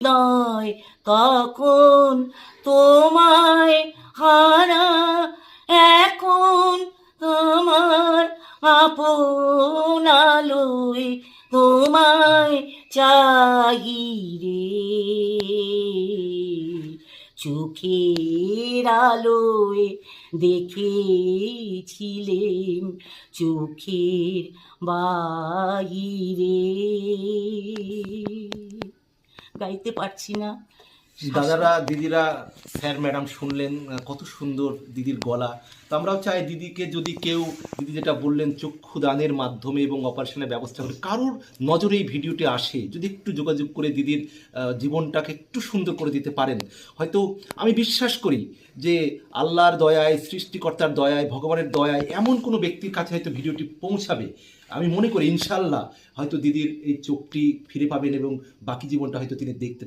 নয় তখন তোমায় হারা এখন তোমার আপন আলোয় তোমায় চাহি রে। চোখের আলোয় দেখেছিলেন চোখের বাহিরে। গাইতে পারছি না। দাদারা, দিদিরা, স্যার, ম্যাডাম শুনলেন কত সুন্দর দিদির গলা। তো আমরাও চাই দিদিকে যদি কেউ, দিদি যেটা বললেন চক্ষু দানের মাধ্যমে এবং অপারেশনের ব্যবস্থা করে, কারোর নজরে এই ভিডিওটি আসে, যদি একটু যোগাযোগ করে দিদির জীবনটাকে একটু সুন্দর করে দিতে পারেন। হয়তো আমি বিশ্বাস করি যে আল্লাহর দয়ায়, সৃষ্টিকর্তার দয়ায়, ভগবানের দয়ায় এমন কোনো ব্যক্তির কাছে হয়তো ভিডিওটি পৌঁছাবে। আমি মনে করি, ইনশাল্লাহ, হয়তো দিদির এই চোখটি ফিরে পাবেন এবং বাকি জীবনটা হয়তো তিনি দেখতে